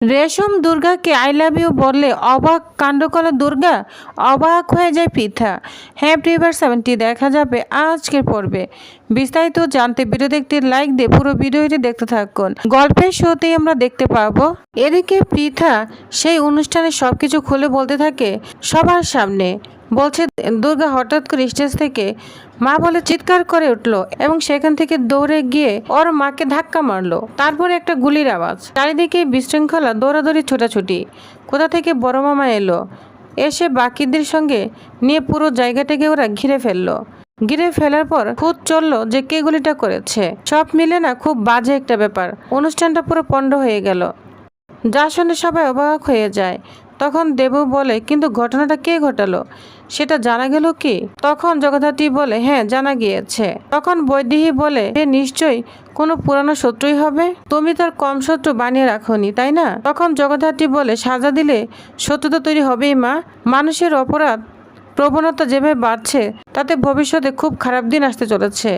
রেশম দুর্গাকে I love you বললে অবাক কাণ্ড করা দুর্গা, অবাক হয়ে যায় পৃথা। হ্যাঁ প্রিভার সেভেনটি দেখা যাবে আজকের পর্বে। বিস্তারিত জানতে ভিডিও দেখতে লাইক দিয়ে পুরো ভিডিওটি দেখতে থাকুন। গল্পের শোতেই আমরা দেখতে পাবো, এদিকে পৃথা সেই অনুষ্ঠানে সবকিছু খুলে বলতে থাকে সবার সামনে। বলছে, দুর্গা হঠাৎ করে স্টেজ থেকে মা বলে চিৎকার করে উঠল এবং সেখান থেকে দৌড়ে গিয়ে ওর মাকে ধাক্কা মারলো। তারপরে একটা গুলির আওয়াজ। চারিদিকে বিশৃঙ্খলা, দৌড়াদৌড়ি, ছোটাছুটি। কোথা থেকে বড় মামা এলো? এসে বাকিদের সঙ্গে নিয়ে পুরো জায়গাটাকে ওরা ঘিরে ফেলল। ঘিরে ফেলার পর খুদ চলল যে কে গুলিটা করেছে। সব মিলে না খুব বাজে একটা ব্যাপার। অনুষ্ঠানটা পুরো পণ্ড হয়ে গেল। যা শুনে সবাই অবাক হয়ে যায়। তখন দেবু বলে, কিন্তু ঘটনাটা কে ঘটালো? সেটা জানা গেল কি? তখন জগদ্ধাত্রী বলে হ্যাঁ জানা গিয়েছে। তখন বৈদেহী বলে সে নিশ্চয়ই কোনো পুরানো শত্রুই হবে? তুমি তার কম শত্রু বানিয়ে রাখোনি, তাই না? তখন জগদ্ধাত্রী বলে, সাজা দিলে শত্রু তো তৈরি হবেই, মা। মানুষের অপরাধ প্রবণতা যেভাবে বাড়ছে, তাতে ভবিষ্যতে খুব খারাপ দিন আসতে চলেছে।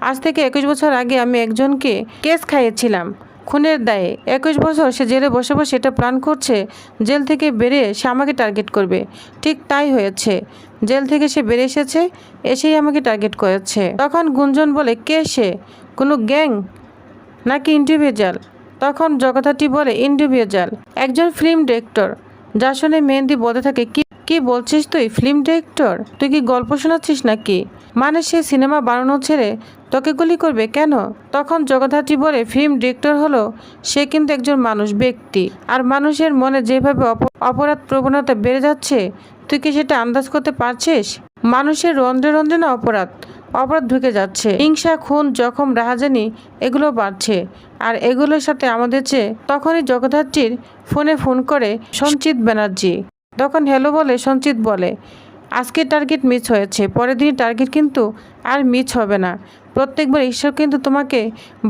আজ থেকে একুশ বছর আগে আমি একজনকে কেস খাইয়েছিলাম। খুনের দায়ে একুশ বছর সে জেলে বসে বসে এটা প্ল্যান করছে, জেল থেকে বেরিয়ে সে আমাকে টার্গেট করবে। ঠিক তাই হয়েছে। জেল থেকে সে বেরিয়ে এসেছে, এসেই আমাকে টার্গেট করেছে। তখন গুঞ্জন বলে, কে সে? কোনো গ্যাং? নাকি ইন্ডিভিজুয়াল? তখন জগদ্ধাত্রী বলে, ইন্ডিভিজুয়াল। একজন ফিল্ম ডিরেক্টর। যা শুনে মেহেন্দি বলতে থাকে, কি কি বলছিস তুই, ফিল্ম ডিরেক্টর? তুই কি গল্প শোনাচ্ছিস নাকি? মানে সে সিনেমা বানানো ছেড়ে তোকে গুলি করবে কেন? তখন জগদ্ধাত্রী বলে, ফিল্ম ডিরেক্টর হলো সে কিন্তু একজন মানুষ, ব্যক্তি। আর মানুষের মনে যেভাবে অপ- অপরাধ প্রবণতা বেড়ে যাচ্ছে, তুই কি সেটা আন্দাজ করতে পারছিস? মানুষের রন্ধ্রে রন্ধ্রে না অপরাধ? অপরাধ ঢুকে যাচ্ছে। হিংসা, খুন, জখম, রাহাজানি, এগুলো বাড়ছে। আর এগুলোর সাথে আমাদের চেয়ে তখনই জগদ্ধাত্রীর ফোনে ফোন করে সঞ্চিত ব্যানার্জি। তখন হ্যালো বলে, সঞ্চিত বলে। আজকে টার্গেট মিস হয়েছে, পরের দিন টার্গেট কিন্তু আর মিস হবে না। প্রত্যেকবার ঈশ্বর কিন্তু তোমাকে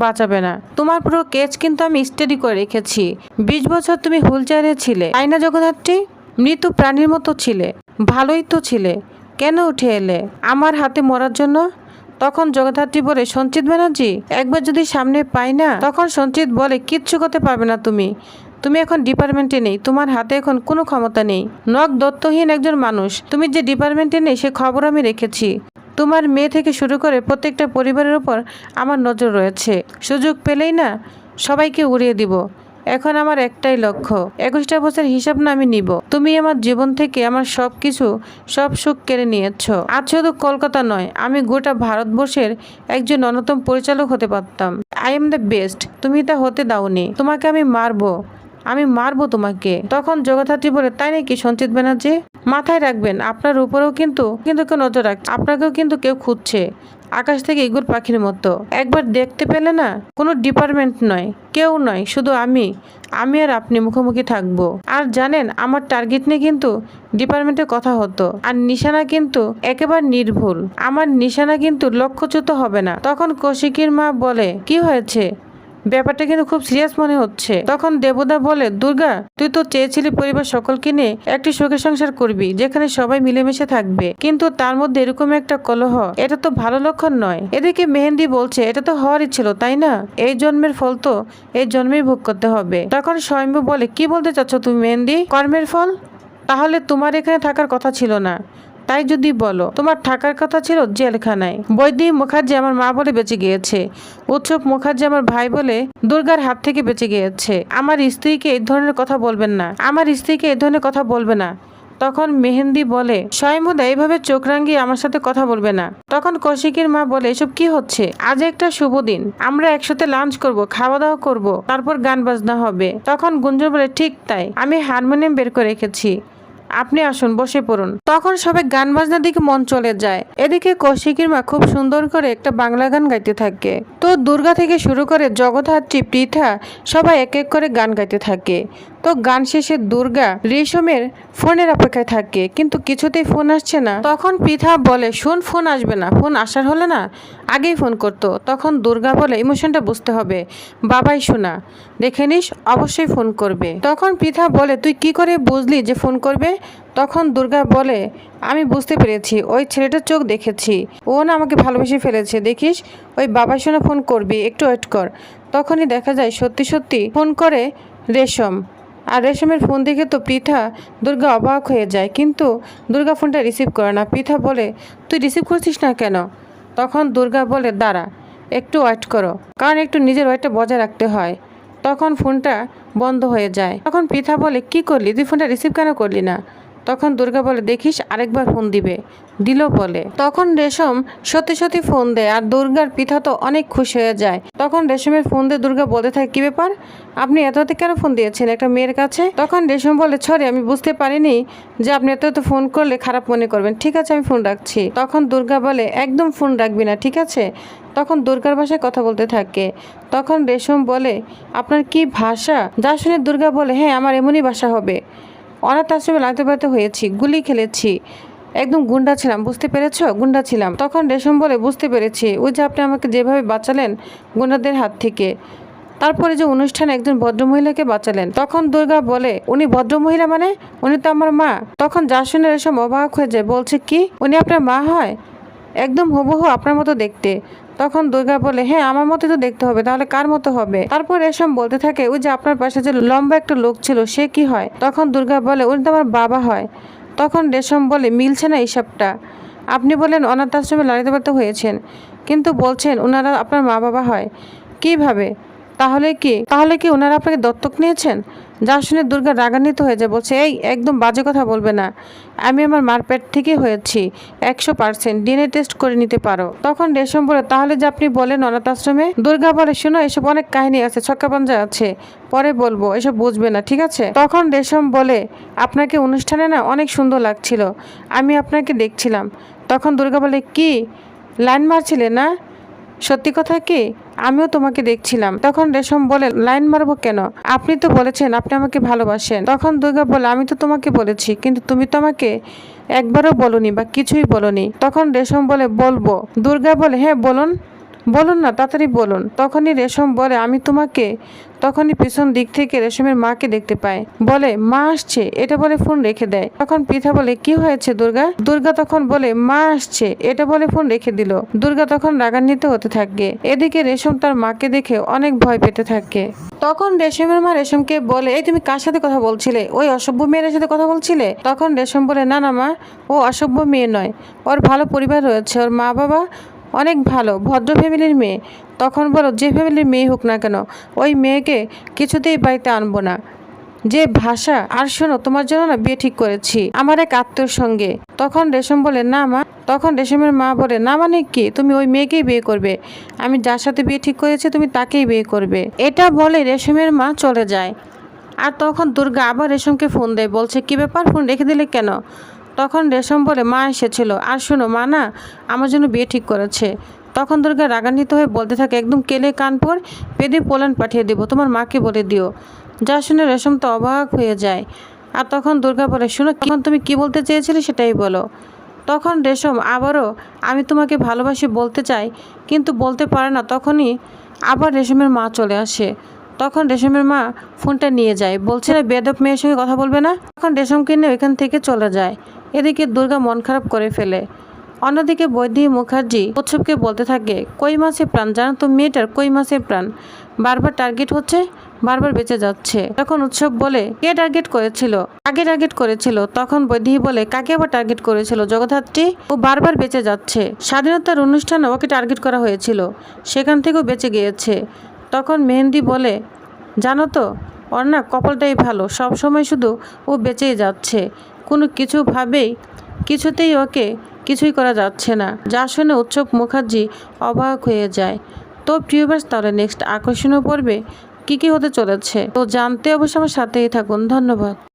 বাঁচাবে না। তোমার পুরো কেচ কিন্তু আমি স্টাডি করে রেখেছি। বিশ বছর তুমি হুইল চেয়ারে ছিলে তাই না জগদ্ধাত্রী মৃত প্রাণীর মতো ছিলে, ভালোই তো ছিলে। কেন উঠে এলে? আমার হাতে মরার জন্য? তখন জগদ্ধাত্রী বলে, সঞ্চিত ব্যানার্জি, একবার যদি সামনে পাই না, তখন সঞ্চিত বলে, কিচ্ছু করতে পারবে না তুমি। তুমি এখন ডিপার্টমেন্টে নেই, তোমার হাতে এখন কোনো ক্ষমতা নেই। নখ দত্তহীন একজন মানুষ, তুমি যে ডিপার্টমেন্টে নেই সে খবর আমি রেখেছি। তোমার মেয়ে থেকে শুরু করে প্রত্যেকটা পরিবারের উপর আমার নজর রয়েছে। সুযোগ পেলেই না সবাইকে উড়িয়ে দিব। এখন আমার একটাই লক্ষ্য, একুশটা বছর হিসাব না আমি নিব। তুমি আমার জীবন থেকে আমার সব কিছু সব সুখ কেড়ে নিয়েছ। আজ শুধু কলকাতা নয়, আমি গোটা ভারতবর্ষের একজন অন্যতম পরিচালক হতে পারতাম। আই এম দ্য বেস্ট তুমি তা হতে দাওনি। তোমাকে আমি মারবো। আমি মারবো তোমাকে। তখন জগদ্ধাত্রী বলে, তাই নাকি সঞ্চিত ব্যানার্জি? মাথায় রাখবেন, আপনার উপরেও কিন্তু কিন্তু কেউ নজর রাখছে, আপনাকেও কিন্তু কেউ খুঁজছে। আকাশ থেকে ইগুর পাখির মতো। একবার দেখতে পেলে না, কোনো ডিপার্টমেন্ট নয়, কেউ নয়, শুধু আমি। আমি আর আপনি মুখোমুখি থাকব। আর জানেন, আমার টার্গেট নিয়ে কিন্তু ডিপার্টমেন্টের কথা হতো। আর নিশানা কিন্তু একেবারে নির্ভুল। আমার নিশানা কিন্তু লক্ষ্যচ্যুত হবে না। তখন কৌশিকীর মা বলে, কি হয়েছে? ব্যাপারটা কিন্তু খুব সিরিয়াস মনে হচ্ছে। তখন দেবদা বলে, দুর্গা, তুই তো চেয়েছিলি পরিবার সকলকে নিয়ে একটি সুখের সংসার করবি, যেখানে সবাই মিলেমিশে থাকবে। কিন্তু তার মধ্যে এরকম একটা কলহ, এটা তো ভালো লক্ষণ নয়। এদিকে মেহেন্দি বলছে, এটা তো হওয়ারই ছিল তাই না? এই জন্মের ফল তো এই জন্মেই ভোগ করতে হবে। তখন স্বয়ম্ভু বলে, কি বলতে চাচ্ছ তুমি মেহেন্দি? কর্মের ফল? তাহলে তোমার এখানে থাকার কথা ছিল না। তাই যদি বলো, তোমার থাকার কথা ছিল জেলখানায়। বৈদি মুখার্জি আমার মা বলে বেঁচে গিয়েছে। উৎসব মুখার্জি আমার ভাই বলে দুর্গার হাত থেকে বেঁচে গিয়েছে। আমার স্ত্রীকে এই ধরনের কথা বলবেন না। আমার স্ত্রীকে এই ধরনের কথা বলবে না। তখন মেহেন্দি বলে স্বয়ংবুদা এইভাবে চোখ রাঙিয়ে আমার সাথে কথা বলবে না। তখন কৌশিকের মা বলে, এসব কি হচ্ছে? আজ একটা শুভ দিন। আমরা একসাথে লাঞ্চ করব খাওয়া দাওয়া করব, তারপর গান বাজনা হবে। তখন গুঞ্জন বলে, ঠিক তাই। আমি হারমোনিয়াম বের করে রেখেছি। আপনি আসুন, বসে পড়ুন। তখন সবাই গান বাজনার দিকে মন চলে যায়। এদিকে কৌশিকীর মা খুব সুন্দর করে একটা বাংলা গান গাইতে থাকে। তো দুর্গা থেকে শুরু করে জগদ্ধাত্রী, পৃথা সবাই এক এক করে গান গাইতে থাকে। তো গান শেষে দুর্গা রেশমের ফোনের অপেক্ষায় থাকে, কিন্তু কিছুতেই ফোন আসছে না। তখন পৃথা বলে, শোন, ফোন আসবে না, ফোন আসার হলে না? আগেই ফোন করতো। তখন দুর্গা বলে, ইমোশনটা বুঝতে হবে, বাবাই শোনা, দেখে নিস, অবশ্যই ফোন করবে। তখন পৃথা বলে, তুই কি করে বুঝলি যে ফোন করবে? তখন দুর্গা বলে, আমি বুঝতে পেরেছি, ওই ছেলেটার চোখ দেখেছি। ও না আমাকে ভালোবেসে ফেলেছে, দেখিস, ওই বাবার শোনা ফোন করবি, একটু ওয়েট কর। তখনই দেখা যায়, সত্যি সত্যি ফোন করে রেশম। আর রেশমের ফোন দেখে তো পিঠা দুর্গা অবাক হয়ে যায়। কিন্তু দুর্গা ফোনটা রিসিভ করে না। পৃথা বলে, তুই রিসিভ করছিস না কেন? তখন দুর্গা বলে, দাঁড়া, একটু ওয়েট করো, কারণ একটু নিজের ওয়েটটা বজায় রাখতে হয়। তখন ফোনটা বন্ধ হয়ে যায়। তখন পৃথা বলে, কি করলি? তুই ফোনটা রিসিভ কেন করলি না? তখন দুর্গা বলে, দেখিস, আরেকবার ফোন দিবে। দিল বলে। তখন রেশম সত্যি সত্যি ফোন দেয় আর দুর্গার পিঠা তো অনেক খুশি হয়ে যায়। তখন রেশমের ফোন দিয়ে দুর্গা বলতে থাকে, কি ব্যাপার? আপনি এত রাতে কেন ফোন দিয়েছেন একটা মেয়ের কাছে? তখন রেশম বলে ছড়ে আমি বুঝতে পারিনি যে আপনি এত এত ফোন করলে খারাপ মনে করবেন। ঠিক আছে, আমি ফোন রাখছি। তখন দুর্গা বলে, একদম ফোন রাখবি না, ঠিক আছে? তখন দুর্গার ভাষায় কথা বলতে থাকে। তখন রেশম বলে, আপনার কি ভাষা? যা শুনে দুর্গা বলে হ্যাঁ আমার এমনই ভাষা হবে। অনাথ আশ্রমে লাগতে পারতে হয়েছি, গুলি খেলেছি। একদম গুন্ডা ছিলাম, বুঝতে পেরেছ? গুন্ডা ছিলাম। তখন রেশম বলে, বুঝতে পেরেছি। ওই যে আপনি আমাকে যেভাবে বাঁচালেন গুন্ডাদের হাত থেকে। তারপরে যে অনুষ্ঠানে একজন ভদ্রমহিলাকে বাঁচালেন, তখন দুর্গা বলে, উনি ভদ্রমহিলা মানে? উনি তো আমার মা। তখন যা শুনে রেশম অবাক হয়ে যায়, বলছে, কি? উনি আপনার মা হয়? একদম হুবহু আপনার মতো দেখতে। তখন দুর্গা বলে হ্যাঁ আমার মতো তো দেখতে হবে, তাহলে কার মতো হবে? তারপর রেশম বলতে থাকে, ওই যে আপনার পাশে যে লম্বা একটা লোক ছিল, সে কি হয়? তখন দুর্গা বলে উনি তো আমার বাবা হয়। তখন রেশম বলে, মিলছে না এইসবটা। আপনি বলেন, অনাথ আশ্রমে লালিত পালিত হয়েছেন। কিন্তু বলছেন, ওনারা আপনার মা বাবা হয়। কীভাবে? তাহলে কি? তাহলে কি ওনারা আপনাকে দত্তক নিয়েছেন? যা শুনে দুর্গা রাগান্বিত হয়ে যায়, বলছে, এই, একদম বাজে কথা বলবে না। আমি আমার মার পেট থেকেই হয়েছি। একশো পার্সেন্ট ডিএনএ টেস্ট করে নিতে পারো। তখন রেশম বলে, তাহলে যে আপনি বলেন অনাথ আশ্রমে? দুর্গা বলে, শোনো, এসব অনেক কাহিনী আছে ছক্কা পাঞ্জা আছে। পরে বলব, এসব বুঝবে না, ঠিক আছে? তখন রেশম বলে, আপনাকে অনুষ্ঠানে না অনেক সুন্দর লাগছিল। আমি আপনাকে দেখছিলাম। তখন দুর্গা বলে, কি? লাইন মারছিলে না? সত্যি কথা কি? আমিও তোমাকে দেখছিলাম। তখন রেশম বলে, লাইন মারবো কেন? আপনি তো বলেছেন, আপনি আমাকে ভালোবাসেন। তখন দুর্গা বলে, আমি তো তোমাকে বলেছি, কিন্তু তুমি তো আমাকে একবারও বলনি বা কিছুই বলনি। তখন রেশম বলে, বলব। দুর্গা বলে হ্যাঁ বলুন। বলুন না, তাড়াতাড়ি বলুন। তখনই রেশম বলে, আমি তোমাকে তখনই পিছন দিক থেকে রেশমের মাকে দেখতে পায়। বলে, মা আসছে। এটা বলে ফোন রেখে দেয়। তখন পিঠা বলে, কি হয়েছে দুর্গা? দুর্গা তখন বলে, মা আসছে। এটা বলে ফোন রেখে দিল। দুর্গা তখন রাগান্বিত হতে থাকে। এদিকে রেশম তার মাকে দেখে অনেক ভয় পেতে থাকে। তখন রেশমের মা রেশমকে বলে, এই তুমি কার সাথে কথা বলছিলে? ওই অসভ্য মেয়ের সাথে কথা বলছিলে? তখন রেশম বলে, না না মা, ও অসভ্য মেয়ে নয়। ওর ভালো পরিবার রয়েছে। ওর মা বাবা অনেক ভালো, ভদ্র ফ্যামিলির মেয়ে। তখন বলো, যে ফ্যামিলির মেয়ে হোক না কেন, ওই মেয়েকে কিছুতেই বাড়িতে আনব না। যে ভাষা, আর শোনো, তোমার জন্য না বিয়ে ঠিক করেছি। আমার এক আত্মীয়র সঙ্গে। তখন রেশম বলে, না মা। তখন রেশমের মা বলে, না মানে কি? তুমি ওই মেয়েকেই বিয়ে করবে। আমি যার সাথে বিয়ে ঠিক করেছি, তুমি তাকেই বিয়ে করবে। এটা বলে রেশমের মা চলে যায়। আর তখন দুর্গা আবার রেশমকে ফোন দেয়, বলছে, কি ব্যাপার? ফোন রেখে দিলে কেন? তখন রেশম বলে, মা এসেছিল। আর শোনো, মা না আমার জন্য বিয়ে ঠিক করেছে তখন দুর্গা রাগান্বিত হয়ে বলতে থাকে, একদম কেলে কানপুর পেদে পোল্যান্ড পাঠিয়ে দেবো, তোমার মাকে বলে দিও যা শুনে রেশম তো অবাক হয়ে যায়। আর তখন দুর্গা বলে, শোনো এখন তুমি কি বলতে চেয়েছিলে সেটাই বলো তখন রেশম, আবারও আমি তোমাকে ভালোবাসি বলতে চাই, কিন্তু বলতে পারে না। তখনই আবার রেশমের মা চলে আসে। তখন রেশমের মা ফোনটা নিয়ে যায়, বলছে না বেদব মেয়ের সঙ্গে কথা বলবে না তখন রেশমকে নিয়ে ওইখান থেকে চলে যায়। এদিকে দুর্গা মন খারাপ করে ফেলে। অন্যদিকে বৈদ্যি মুখার্জি উৎসবকে বলতে থাকে, কই মাসে প্রাণ? জানো তো মেয়েটার কই মাসের প্রাণ? বারবার টার্গেট হচ্ছে, বারবার বেঁচে যাচ্ছে। তখন উৎসব বলে, কে টার্গেট করেছিল? আগে টার্গেট করেছিল? তখন বৈদেহী বলে, কাকে আবার টার্গেট করেছিল? জগদ্ধাত্রী? ও বারবার বেঁচে যাচ্ছে। স্বাধীনতার অনুষ্ঠানে ওকে টার্গেট করা হয়েছিল, সেখান থেকেও বেঁচে গিয়েছে। তখন মেহেন্দি বলে, জানো তো ওর না কপালটাই ভালো, সব সময় শুধু ও বেঁচেই যাচ্ছে। কোনো কিছু ভাবেই কিছুতেই ওকে কিছুই করা যাচ্ছে না। যা শুনে উৎসব মুখার্জি অবাক হয়ে যায়। তো প্রিয়বাস তাহলে নেক্সট আকর্ষণীয় পর্বে কী কী হতে চলেছে? তো জানতে অবশ্যই আমার সাথেই থাকুন। ধন্যবাদ।